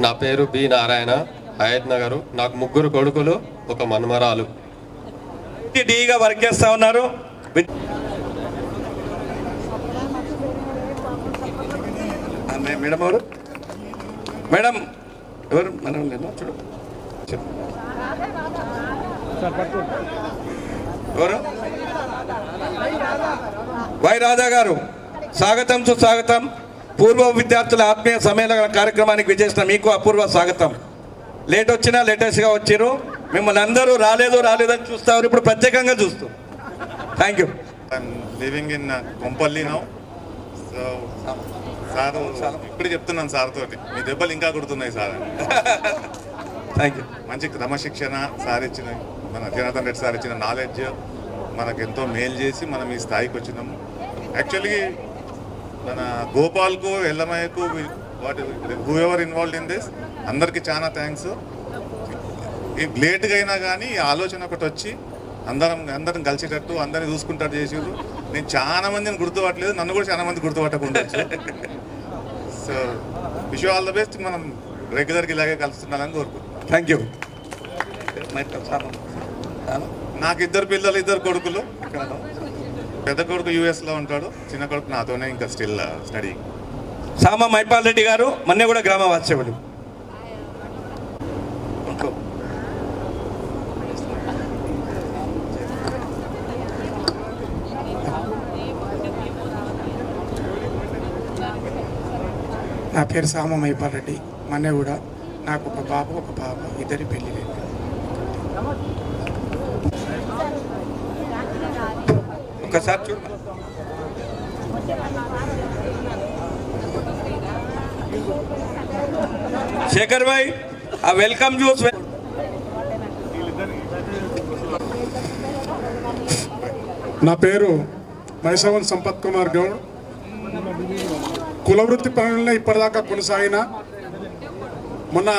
నా పేరు బి నారాయణ హయత్ నగరు. నాకు ముగ్గురు కొడుకులు ఒక మన్మరాలు. డీగా వర్క్ చేస్తా ఉన్నారు. మేడం ఎవరు? మేడం. ఎవరు? మనం లేదా? చూడు. చెప్పు. ఎవరు? వై రాజా గారు. స్వాగతం సుస్వాగతం. పూర్వ విద్యార్థుల ఆత్మీయ సమ్మేళన కార్యక్రమానికి విజేసిన మీకు అపూర్వ స్వాగతం. లేట్ వచ్చినా లేటెస్ట్గా వచ్చారు మిమ్మల్ని అందరూ రాలేదు రాలేదని చూస్తారు ఇప్పుడు ప్రత్యేకంగా చూస్తూ. Thank you uh, Kompalli now. So, sir ఇప్పుడు చెప్తున్నాను సార్ తోటి మీ దెబ్బలు ఇంకా కొడుతున్నాయి సార్. థ్యాంక్ యూ మంచి క్రమశిక్షణ సార్ ఇచ్చిన మన జనార్దన్ రెడ్డి సార్ ఇచ్చిన నాలెడ్జ్ మనకు ఎంతో మేలు చేసి మనం ఈ స్థాయికి వచ్చినాము. యాక్చువల్లీ మన గోపాల్కు ఎల్లమయ్యకు వాటి who ever involve in this అందరికీ చాలా థ్యాంక్స్ లేట్గా అయినా కానీ ఈ ఆలోచన ఒకటి వచ్చి అందరం అందరం కలిసేటట్టు అందరిని చూసుకుంటారు చేసారు నేను చాలా మందిని గుర్తుపట్టలేదు నన్ను కూడా చాలా మంది గుర్తుపట్టకుండా so wish all the best మనం రెగ్యులర్గా ఇలాగే కలుస్తున్నానని కోరుకుంటున్నాను థ్యాంక్ యూ నాకు ఇద్దరు పిల్లలు ఇద్దరు కొడుకులు. పెద్ద కొడుకు US లో ఉంటాడు చిన్న కొడుకు నాతోనే ఇంకా స్టిల్ స్టడీ సామ మైపాల్ రెడ్డి గారు మొన్నే కూడా గ్రామ వాస్తవ్యులు నా పేరు సామ మైపారెడ్డి మన్నే కూడా. నాకు ఒక బాబు ఒక పాప ఇద్దరి పెళ్ళి ఒకసారి చూడ. శేఖర్ భాయ్ ఆ వెల్కమ్ జ్యూస్ నా పేరు మైసవన్ సంపత్ కుమార్ గౌడ్. కులవృత్తి పనులనే ఇప్పటిదాకా కొనసాగిన మొన్న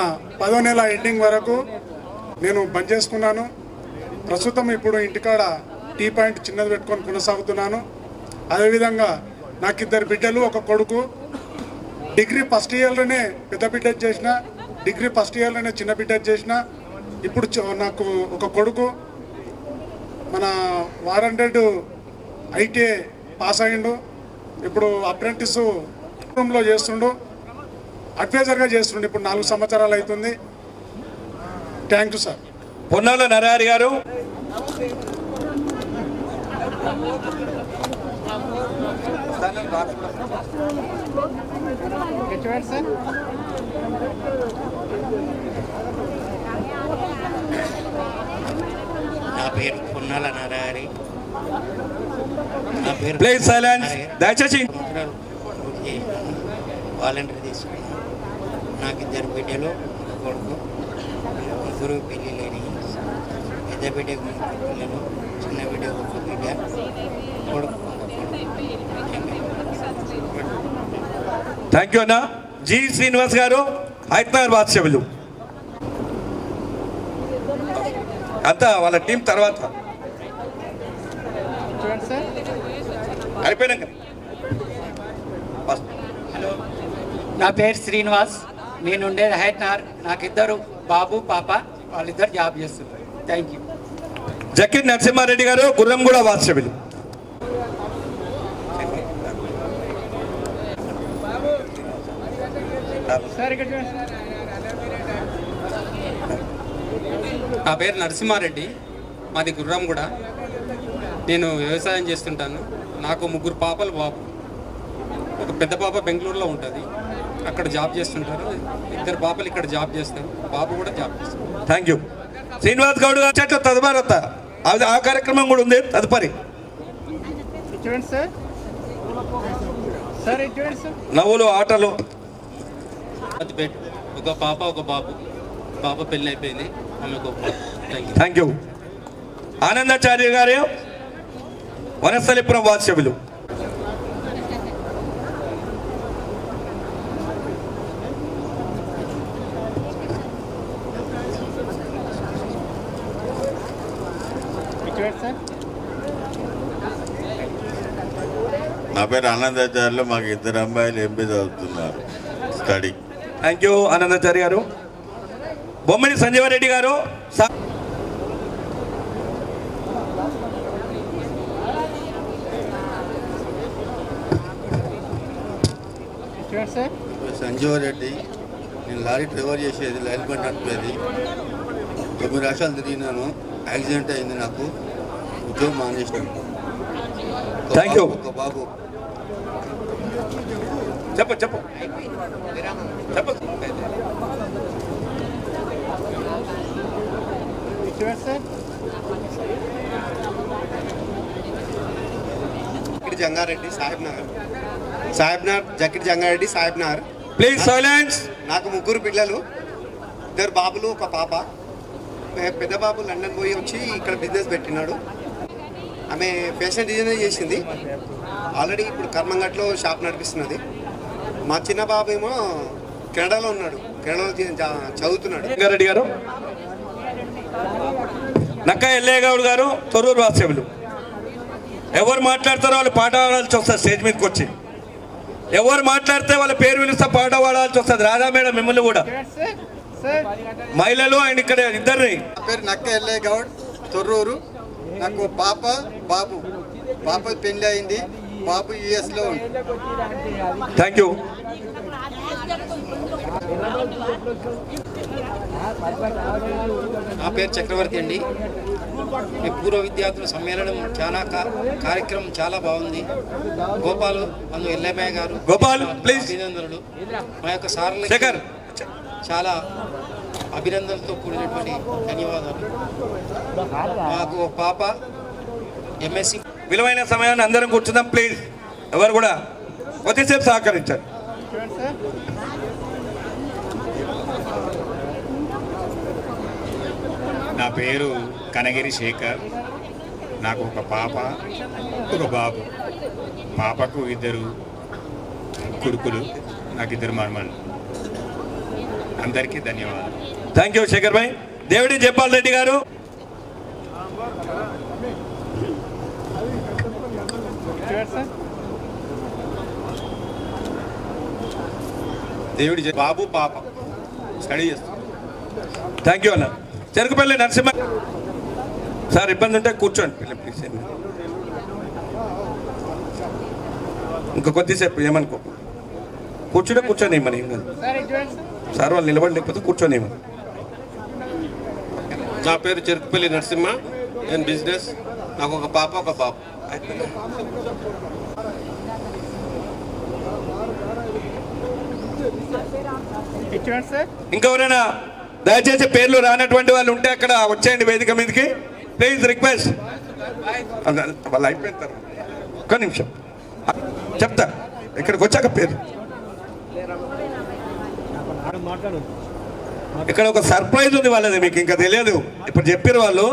పదో నెల ఎండింగ్ వరకు నేను బంద్ చేసుకున్నాను. ప్రస్తుతం ఇప్పుడు ఇంటికాడ టీ పాయింట్ చిన్నది పెట్టుకొని కొనసాగుతున్నాను. అదేవిధంగా నాకు ఇద్దరు బిడ్డలు ఒక కొడుకు. డిగ్రీ ఫస్ట్ ఇయర్లోనే పెద్ద బిడ్డ చేసిన డిగ్రీ ఫస్ట్ ఇయర్లోనే చిన్న బిడ్డ చేసిన. ఇప్పుడు నాకు ఒక కొడుకు. మన వార్ హండ్రెడ్ ఐటీఐ పాస్ అయ్యిండు. ఇప్పుడు అప్రెంటిస్ రూమ్లో చేస్తుండు. అడ్వైజర్గా చేస్తుండు. ఇప్పుడు నాలుగు సంవత్సరాలు అవుతుంది thank you sir. Ponnala Narahari garu. నా పేరు పున్నాల నారాయణి. నా పేరు ప్లీజ్ సైలెన్స్ దయచేసి. వాలంటీర్ తీసుకున్నాను నాకు ఇద్దరు బిడ్డలు ఒక కొడుకు ముగ్గురు పెళ్ళి లేని పెద్ద బిడ్డకు ముగ్గురు పిల్లలు కొడుకు ఒక కొడుకు థ్యాంక్ యూ అన్న. జి శ్రీనివాస్ గారు హైత్నగర్ వాత్సవ్యులు అంతా వాళ్ళ టీం తర్వాత. అయిపోయినాక. నా పేరు శ్రీనివాస్. నేను ఉండేది హైట్నార్ నాకు ఇద్దరు బాబు పాప వాళ్ళిద్దరు జాబ్ చేస్తున్నారు. థ్యాంక్ యూ జకిర్ నరసింహారెడ్డి గారు గుర్రంగూడ వాత్సవ్యులు నా పేరు నరసింహారెడ్డి మాది గుర్రం కూడా. నేను వ్యవసాయం చేస్తుంటాను. నాకు ముగ్గురు పాపలు బాబు. ఒక పెద్ద పాప బెంగళూరులో ఉంటుంది. అక్కడ జాబ్ చేస్తుంటారు. ఇద్దరు పాపలు ఇక్కడ జాబ్ చేస్తారు. బాబు కూడా జాబ్ చేస్తారు. థ్యాంక్ యూ శ్రీనివాస్ గౌడ్ గారు చెట్ల తదుపరి అది ఆ కార్యక్రమం కూడా ఉంది. తదుపరి చూడండి సార్ సార్ చూడండి సార్ నవ్వులు ఆటలు. ఒక పాప ఒక బాబు. పాప పెళ్ళి అయిపోయింది. థ్యాంక్ యూ ఆనందాచార్య గారు వనస్థలిపురం వాత్సవ్యులు చూడండి సార్ నా పేరు ఆనందాచార్యులు మాకు ఇద్దరు అమ్మాయిలు ఎంపీ చదువుతున్నారు స్టడీ. థ్యాంక్ యూ ఆనందాచారి గారు. బొమ్మిడి సంజీవరెడ్డి గారు సంజీవరెడ్డి నేను లారీ డ్రైవర్ చేసేది లైన్ బండి నడిపేది. తొమ్మిది రాష్ట్రాలు తిరిగినాను. యాక్సిడెంట్ అయింది నాకు. ఉద్యోగం మానేసినాను. you. బాబు- ఒక బాబు. చెప్పు చెప్పు. చెప్పు. జకిట్ జంగారెడ్డి సాహెబ్ నగర్. సాహెబ్ నగర్ జకిట్ జంగారెడ్డి సాహెబ్ నగర్. ప్లీజ్ సైలెన్స్ నాకు ముగ్గురు పిల్లలు ఇద్దరు బాబులు ఒక పాప. పెద్ద బాబు లండన్ పోయి వచ్చి ఇక్కడ బిజినెస్ పెట్టినాడు. ఆమె ఫ్యాషన్ డిజైనర్ చేసింది. ఆల్రెడీ ఇప్పుడు కర్మంగట్లో షాప్ నడిపిస్తున్నది. మా చిన్న బాబు ఏమో కెనడాలో ఉన్నాడు. కెనడాలో చదువుతున్నాడు. రంగారెడ్డి గారు. నక్క ఎల్లయ్య గౌడ్ గారు తొర్రూరు వాస్తవ్యులు. ఎవరు మాట్లాడతారో వాళ్ళు పాట పాడాల్సి వస్తుంది స్టేజ్ మీదకి వచ్చి. ఎవరు మాట్లాడితే వాళ్ళ పేరు పిలిస్తే పాట పాడాల్సి వస్తుంది. రాధా మేడం మిమ్మల్ని కూడా. మహిళలు అండ్ ఇక్కడ ఇద్దరిని. పేరు నక్క ఎల్లయ్య గౌడ్ తొర్రూరు. నాకు పాప బాబు. పాప పెళ్ళి అయింది. బాబు యుఎస్లో థ్యాంక్ యూ నా పేరు చక్రవర్తి అండి. ఈ పూర్వ విద్యార్థుల సమ్మేళనం చాలా కార్యక్రమం చాలా బాగుంది. గోపాల్ అందు ఎల్లయ్య గారు గోపాల్. అభినందనలు. మా యొక్క శేఖర్. చాలా అభినందనలతో కూడినటువంటి ధన్యవాదాలు. మాకు పాప ఎంఎస్సి విలువైన సమయాన్ని అందరం కూర్చుందాం ప్లీజ్ ఎవరు కూడా కొద్దిసేపు సహకరించారు నా పేరు కనగిరి శేఖర్. నాకు ఒక పాప ఒక బాబు. పాపకు ఇద్దరు కొడుకులు నాకు ఇద్దరు మనమలు. అందరికీ ధన్యవాదాలు. థ్యాంక్ యూ శేఖర్ భాయ్. దేవుడి జపాల్ రెడ్డి గారు. దేవుడి జ- బాబు పాప. స్టడీ చేస్తాం. థ్యాంక్ యూ అన్న. చెరుకుపల్లి నరసింహ సార్ ఇబ్బంది ఉంటే కూర్చోండి. పిల్ల ప్లీజ్ ఇంకా కొద్దిసేపు ఏమనుకో. కూర్చుంటే కూర్చొని ఏమని ఏం కాదు సార్ వాళ్ళు నిలబడి లేకపోతే కూర్చొని ఏమని నా పేరు చెరుకుపల్లి నరసింహ. నేను బిజినెస్. నాకు ఒక పాప ఒక బాబు. ఇంకెవరైనా దయచేసి పేర్లు రానటువంటి వాళ్ళు ఉంటే అక్కడ వచ్చేయండి వేదిక మీదకి. ప్లీజ్ రిక్వెస్ట్ వాళ్ళు అయిపోయిన తర్వాత. ఒక్క నిమిషం. చెప్తా. ఇక్కడికి వచ్చాక పేరు. ఇక్కడ ఒక సర్ప్రైజ్ ఉంది వాళ్ళది మీకు ఇంకా తెలియదు. ఇప్పుడు చెప్పారు వాళ్ళు.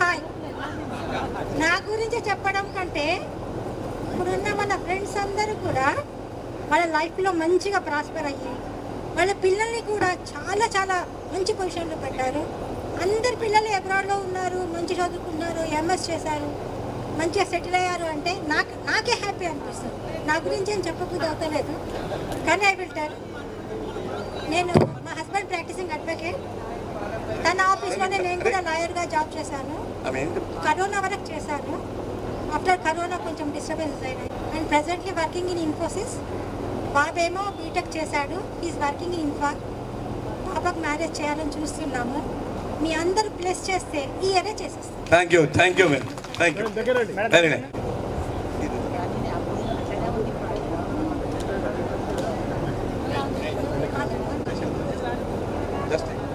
హాయ్. నా గురించి చెప్పడం కంటే ఇప్పుడున్న మన ఫ్రెండ్స్ అందరూ కూడా వాళ్ళ లైఫ్లో మంచిగా ప్రాస్పర్ అయ్యి వాళ్ళ పిల్లల్ని కూడా చాలా చాలా మంచి పొజిషన్లో పెట్టారు. అందరు పిల్లలు అబ్రాడ్లో ఉన్నారు మంచి చదువుకున్నారు ఎంఎస్ చేశారు మంచిగా సెటిల్ అయ్యారు అంటే నాకు నాకే హ్యాపీ అనిపిస్తుంది. నా గురించి ఏం చెప్పబుద్ధి అవుతలేదు. కానీ ఐ విల్ టెల్ నేను మా హస్బెండ్ ప్రాక్టీసింగ్ అడ్వకేట్ తన ఆఫీస్లోనే నేను కూడా లాయర్గా జాబ్ చేశాను. కరోనా వరకు చేశాను ఆఫ్టర్ కరోనా కొంచెం డిస్టర్బెన్స్ అయినాయి. And presently working in Infosys బాబేమో BTech చేశాడు. ఈజ్ వర్కింగ్ ఇన్ ఇన్ఫా పాపకు మ్యారేజ్ చేయాలని చూస్తున్నాము. మీ అందరూ ప్లస్ చేస్తే ఈ ఇయరే చేసేస్తాం. Thank you thank you madam thank you very nice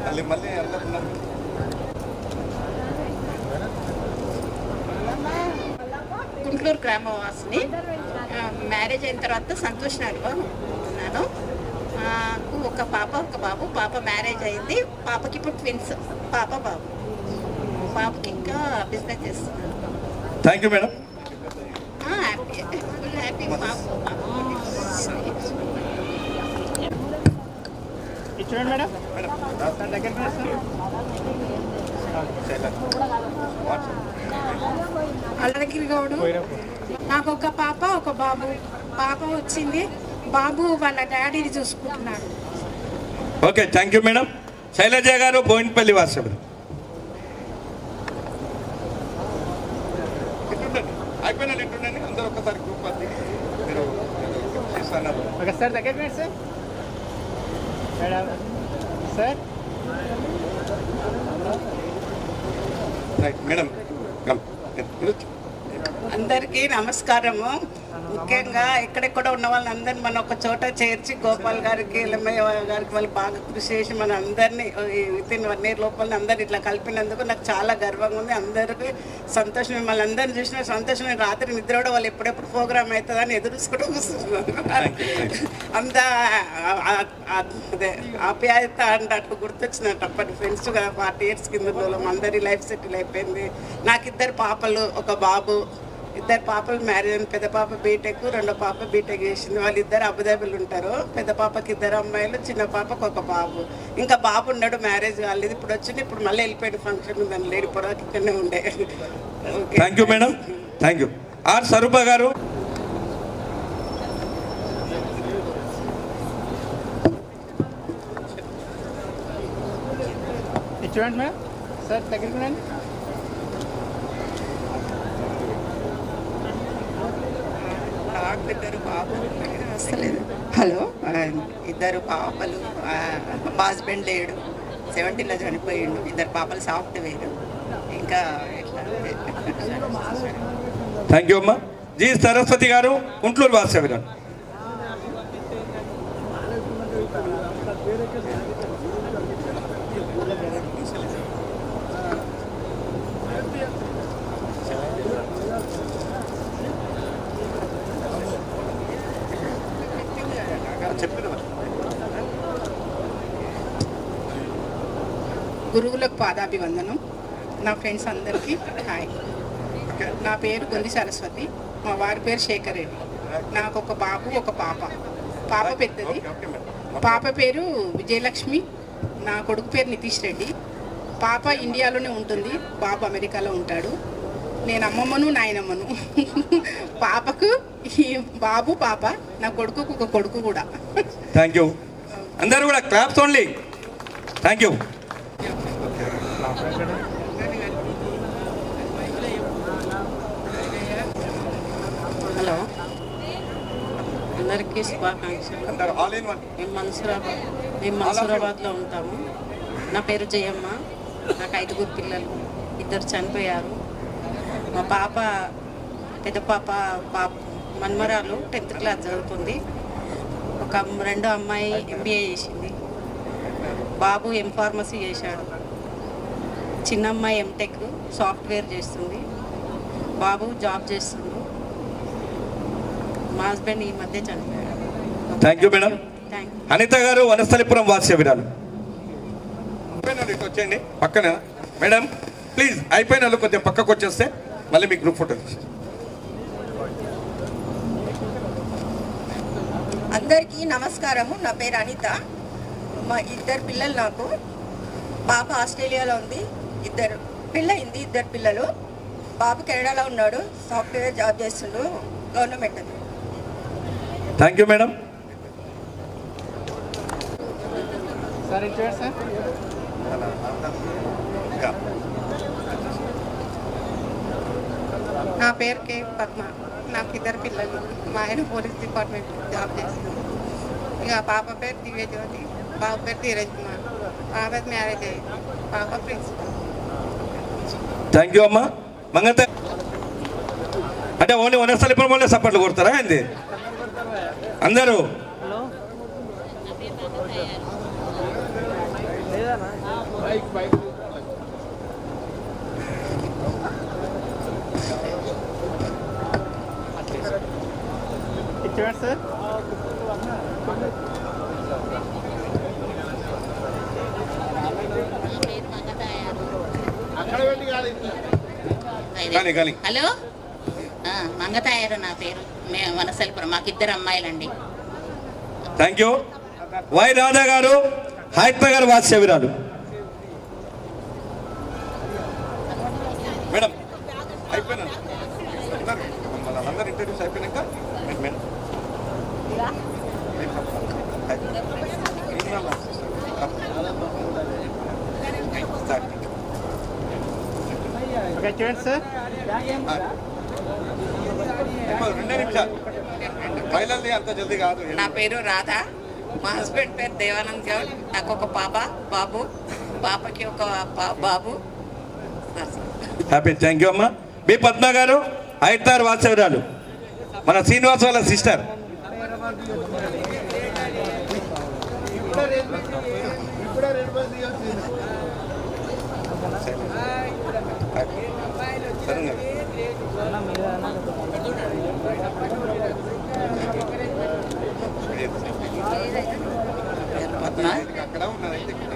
మళ్ళీ మళ్ళీ అందరూ ఉన్నారు. ఆ, మ్యారేజ్ అయిన తర్వాత సంతోష్ నగర్లో ఉన్నాను ఆ, ఒక పాప ఒక బాబు. పాప మ్యారేజ్ అయింది. పాపకి ఇప్పుడు ట్విన్స్. పాప బాబు. పాపకి ఇంకా బిజినెస్ చేస్తున్నాను thank you madam. Happy. Happy చూడండి మేడం. దగ్గర అల్లగిరి గౌడు నాకు ఒక పాప ఒక బాబు పాప వచ్చింది. బాబు వాళ్ళ డాడీని చూసుకుంటున్నాడు. Okay thank you madam Sailaja garu Boinpally Vasavi అయిపోయినా ఇటుండండి అందరూ ఒకసారి గ్రూప్ అది. మీరు చేస్తున్నారు ఒకసారి దగ్గర sir madam sir. Right madam come అందరికీ నమస్కారము. ముఖ్యంగా ఎక్కడెక్కడ ఉన్న వాళ్ళందరినీ మనం ఒక చోట చేర్చి గోపాల్ గారికి ఎల్లమ్మయ్య గారికి వాళ్ళు బాగా కృషి చేసి మన అందరినీ విత్ ఇన్ వన్ ఇయర్ లోపల అందరు ఇట్లా కలిపినందుకు నాకు చాలా గర్వంగా ఉంది. అందరికీ సంతోషం. మిమ్మల్ని అందరిని చూసిన సంతోషం రాత్రి నిద్ర కూడా వాళ్ళు ఎప్పుడెప్పుడు ప్రోగ్రామ్ అవుతుందని ఎదురు చూసుకుంటూ అంత అదే ఆప్యాయత అన్నట్టు గుర్తొచ్చినట్టు అప్పటి ఫ్రెండ్స్ ఫార్టీ ఇయర్స్ కింద అందరి లైఫ్ సెటిల్ అయిపోయింది. నాకు ఇద్దరు పాపలు ఒక బాబు ఇద్దరు పాపలు మ్యారేజ్ అయింది పెద్ద పాప బీటెక్ రెండో పాప బీటెక్ చేసింది. వాళ్ళు ఇద్దరు అబుదాబిలు ఉంటారు. పెద్ద పాపకి ఇద్దరు అమ్మాయిలు చిన్న పాపకు ఒక బాబు. ఇంకా బాబు ఉన్నాడు మ్యారేజ్ కాలేదు. ఇప్పుడు వచ్చింది ఇప్పుడు మళ్ళీ వెళ్ళిపోయాడు ఫంక్షన్ ఉందని లేడు ఇప్పుడు ఇక్కడనే ఉండే. Okay thank you madam thank you R Swaroopa garu. చూడండి మేడం సార్ దగ్గరికి రండి. నాకు ఇద్దరు బాబు వస్తలేదు హలో ఇద్దరు పాపలు మా హస్బెండ్ లేడు సెవెంటీన్లో చనిపోయిండు. ఇద్దరు పాపలు సాఫ్ట్వేర్. ఇంకా ఎట్లా? థ్యాంక్ యూ అమ్మా. జి. సరస్వతి గారు కుంట్లూరు వాసవి గారు. గురువులకు పాదాభివందనం. నా ఫ్రెండ్స్ అందరికీ హాయ్. నా పేరు గొంది సరస్వతి. మా వారి పేరు శేఖర్ రెడ్డి నాకు ఒక బాబు ఒక పాప. పాప పెద్దది. పాప పేరు విజయలక్ష్మి. నా కొడుకు పేరు నితీష్ రెడ్డి. పాప ఇండియాలోనే ఉంటుంది. బాబు అమెరికాలో ఉంటాడు. నేను అమ్మమ్మను నాయనమ్మను. పాపకు ఈ బాబు పాప నా కొడుకుకు ఒక కొడుకు కూడా. థ్యాంక్ యూ అందరూ కూడా claps only thank you hello. అందరికీ శుభాకాంక్షలు. మేము మన్సూరాబాద్ మేము మన్సూరాబాద్లో ఉంటాము. నా పేరు జయమ్మ. నాకు ఐదుగురు పిల్లలు. ఇద్దరు చనిపోయారు. మా పాప పెద్ద పాప పాప మన్మరాలు టెన్త్ క్లాస్ చదువుతుంది. ఒక రెండో అమ్మాయి ఎంబీఏ చేసింది. బాబు ఎం ఫార్మసీ చేశాడు. చిన్న అమ్మాయి ఎంటెక్ సాఫ్ట్వేర్ చేస్తుంది. బాబు జాబ్ చేస్తుండు మా హస్బెండ్ ఈ మధ్య చనిపోయాడు. Thank you madam thank Anitha garu Vanasthalipuram వాస్య విరాలు వచ్చేయండి. పక్కన మేడం ప్లీజ్ అయిపోయిన వాళ్ళు కొంచెం పక్కకు వచ్చేస్తే మళ్ళీ మీ గ్రూప్ ఫోటో అందరికీ నమస్కారము. నా పేరు అనిత. మా ఇద్దరు పిల్లలు నాకు. పాప ఆస్ట్రేలియాలో ఉంది. ఇద్దరు పిల్ల అయింది ఇద్దరు పిల్లలు. బాబు కెనడాలో ఉన్నాడు సాఫ్ట్వేర్ జాబ్ చేస్తుండు గవర్నమెంట్ అది. థ్యాంక్ యూ మేడం నా పేరు కే పద్మ. నాకు ఇద్దరు పిల్లలు. మా ఆయన పోలీస్ డిపార్ట్మెంట్ జాబ్ చేస్తుంది. ఇక పాప పేరు దివ్య జ్యోతి బాబు పేరు ధీరజ్ కుమార్. పాప మ్యారేజ్ అయ్యింది పాప ప్రిన్సిపల్. థ్యాంక్ యూ అమ్మా. మంగత అంటే ఓన్లీ వనస్థలిపురం వాళ్ళే సపోర్ట్లు కొడతారా ఏంది? అందరూ? చూడండి సార్ కానీ కానీ హలో ఆ, మంగతాయారు నా పేరు మేము వనసలిపురం మాకు ఇద్దరు అమ్మాయిలండి thank you Y Radha garu వాస్య విరాలు madam అయిపోయినా అందరు ఇంట్రడ్యూస్ అయిపోయినాక చూడండి సార్. రెండే నిమిషాలు ఫైనల్లీ అంత జల్దీ కాదు నా పేరు రాధ. మా హస్బెండ్ పేరు దేవానంద్ గౌడ్. నాకు ఒక పాప బాబు. పాపకి ఒక బాబు. హ్యాపీ థ్యాంక్ యూ అమ్మా. బి పద్మ గారు ఐతార్ వాసవరాలు మన శ్రీనివాస్ వాళ్ళ సిస్టర్.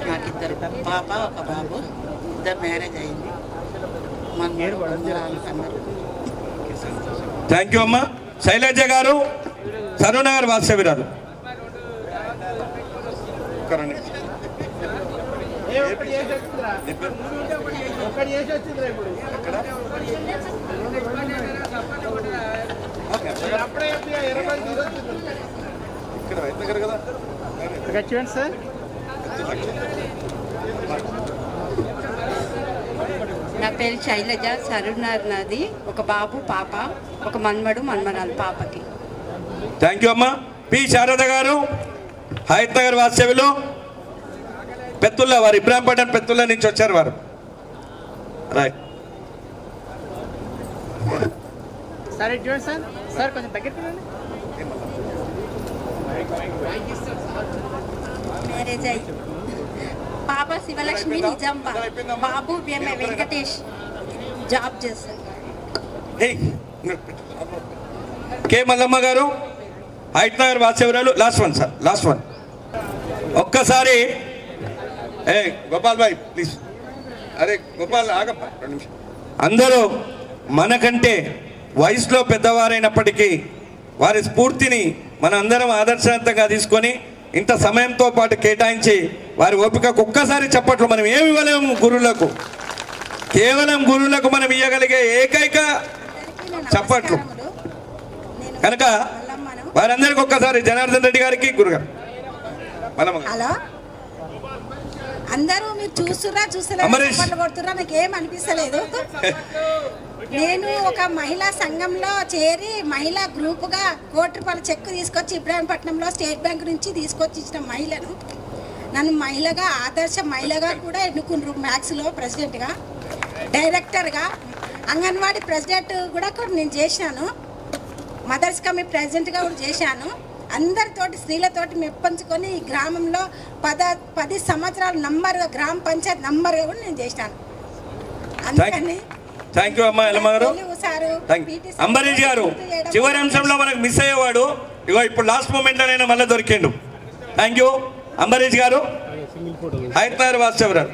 నాకు ఇద్దరు పాప ఒక బాబు. ఇద్దరు మ్యారేజ్ అయింది. థ్యాంక్ యూ అమ్మా. శైలజ గారు సరునగర్ వాసవిరాలు చూడండి సార్. నా పేరు శైలజ సరునార్ నాది. ఒక బాబు పాప ఒక మన్మడు మన్మరాలు పాపకి. థ్యాంక్ యూ అమ్మా. పి. శారద గారు హయత్ నగర్ వాస్తవ్యులు. పెత్తుల్ల వారు ఇబ్రాహీంపట్నం పెత్తుల్ల నుంచి వచ్చారు వారు. సరే చూడండి సార్ సార్ కొంచెం దగ్గరికి రండి. మ్యారేజ్ అయ్యి పాప శివలక్ష్మి నిజామాబాద్ బాబు బిఎంఏ వెంకటేష్. జాబ్ చేస్తారు. K Mallamma garu height Nagar వాసవిరాలు last one sir last one ఒక్కసారి ఏ గోపాల్ భాయ్ ప్లీజ్ అరే గోపాల్ ఆగప్ప రెండు అందరూ మనకంటే వయసులో పెద్దవారైనప్పటికీ వారి స్ఫూర్తిని మన అందరం ఆదర్శవంతంగా తీసుకొని ఇంత సమయంతో పాటు కేటాయించి వారి ఓపికకు ఒక్కసారి చెప్పట్లు మనం ఏమి ఇవ్వలేము గురువులకు కేవలం గురువులకు మనం ఇవ్వగలిగే ఏకైక చప్పట్లు. కనుక వారందరికీ ఒక్కసారి జనార్దన్ రెడ్డి గారికి గురుగారు. మనం హలో? అందరూ మీరు చూస్తున్నా చూస్తున్నా అమరీష్. చప్పట్లు కొడుతున్నా నాకు ఏం అనిపిస్తలేదు. నేను ఒక మహిళా సంఘంలో చేరి మహిళా గ్రూపుగా కోటి రూపాయల చెక్ తీసుకొచ్చి ఇబ్రాహీంపట్నంలో స్టేట్ బ్యాంక్ నుంచి తీసుకొచ్చి ఇచ్చిన మహిళను నన్ను మహిళగా ఆదర్శ మహిళగా కూడా ఎన్నుకున్నారు మ్యాథ్స్లో ప్రెసిడెంట్గా డైరెక్టర్గా. అంగన్వాడీ ప్రెసిడెంట్ కూడా నేను చేశాను. మదర్స్ కమి ప్రెసిడెంట్గా కూడా చేశాను. అందరితోటి స్త్రీలతోటి మెప్పంచుకొని ఈ గ్రామంలో పద పది సంవత్సరాల నంబర్ గ్రామ పంచాయత్ నంబర్గా కూడా నేను చేశాను అందుకని థ్యాంక్ యూ అమ్మా ఎల్లమ్మ గారు. తెలుగు సారు థ్యాంక్ అంబరీష్ గారు చివరి అంశంలో మనకు మిస్ అయ్యేవాడు. ఇగో ఇప్పుడు లాస్ట్ మూమెంట్లో నేను మళ్ళీ దొరికిండు. థ్యాంక్ యూ అంబరీష్ గారు. హైతనగర్ వాస్తవరావు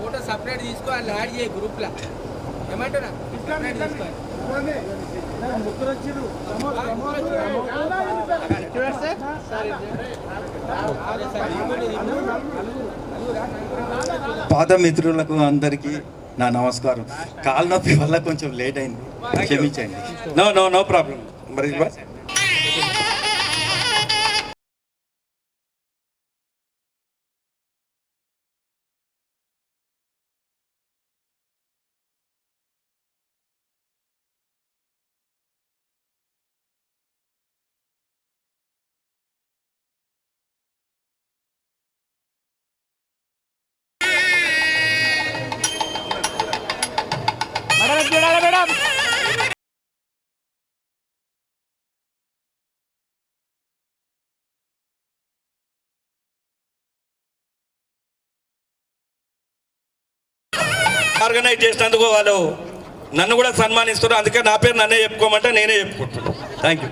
ఫోటో సపరేట్ తీసుకో వాళ్ళు యాడ్ చేయ గ్రూప్ లా. ఏమంటారా పాదమిత్రులకు పాత మిత్రులకు అందరికీ నా నమస్కారం. కాలు నొప్పి వల్ల కొంచెం లేట్ అయింది. క్షమించండి. నో నో నో ప్రాబ్లం మరి మేడం ఆర్గనైజ్ చేసినందుకు వాళ్ళు నన్ను కూడా సన్మానిస్తున్నారు. అందుకే నా పేరు నన్నే చెప్పుకోమంటే నేనే చెప్పుకుంటున్నాను థ్యాంక్ యూ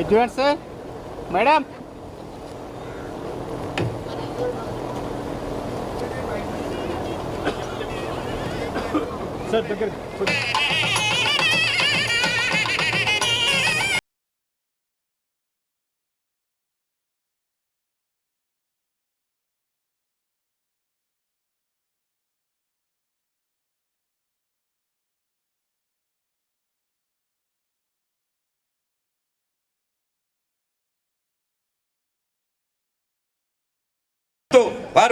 ఇది చూడండి సార్ మేడం. సార్ దగ్గర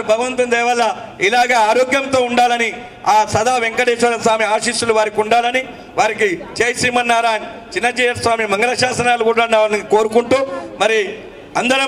భగవంతుని దేవల్ల ఇలాగే ఆరోగ్యంతో ఉండాలని ఆ సదా వెంకటేశ్వర స్వామి ఆశీస్సులు వారికి ఉండాలని వారికి జై శ్రీమన్నారాయణ చిన్నజీయ స్వామి మంగళ శాసనాలు కూడా కోరుకుంటూ మరి అందరం